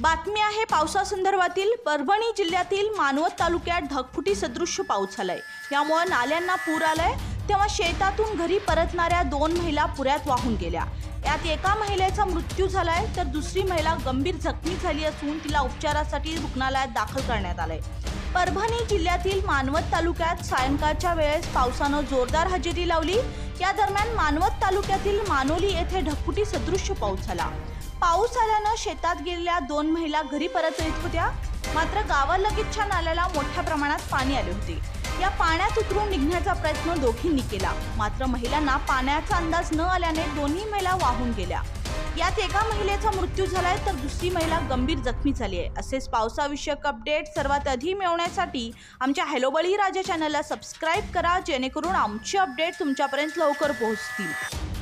बातमी आहे पावसासंदर्भातील. परभणी जिल्ह्यातील मानवत तालुक्यात ढगफुटी सदृश्य पाऊस झालाय. यामुळे नाल्यांना पूर आलाय. तेव्हा शेतातून घरी परतणाऱ्या दोन महिला पुऱ्यात वाहून गेल्या. यात एका महिलेचा मृत्यू झालाय तर दुसरी महिला गंभीर जखमी झाली असून तिला उपचारासाठी रुग्णालयात दाखल करण्यात आलंय. परभणी जिल्ह्यातील मानवत तालुक्यात सायंकाळच्या वेळेस पावसानं जोरदार हजेरी लावली. या दरम्यान मानवत तालुक्यातील मानोली येथे ढगफुटी सदृश्य पाऊस झाला. पाऊस आल्यानं शेतात गेलेल्या दोन महिला घरी परत येत होत्या. मात्र गावालगतच्या नाल्याला मोठ्या प्रमाणात पाणी आले होते. या पाण्यात उतरून निघण्याचा प्रयत्न दोघींनी केला. मात्र महिलांना पाण्याचा अंदाज न आल्याने दोन्ही महिला वाहून गेल्या. यात एका महिलेचा मृत्यू झालाय तर दुसरी महिला गंभीर जखमी झाली आहे. असेच पावसाविषयक अपडेट सर्वात आधी मिळवण्यासाठी आमच्या हॅलो बळी राजा चॅनलला सबस्क्राईब करा जेणेकरून आमचे अपडेट तुमच्यापर्यंत लवकर पोहोचतील.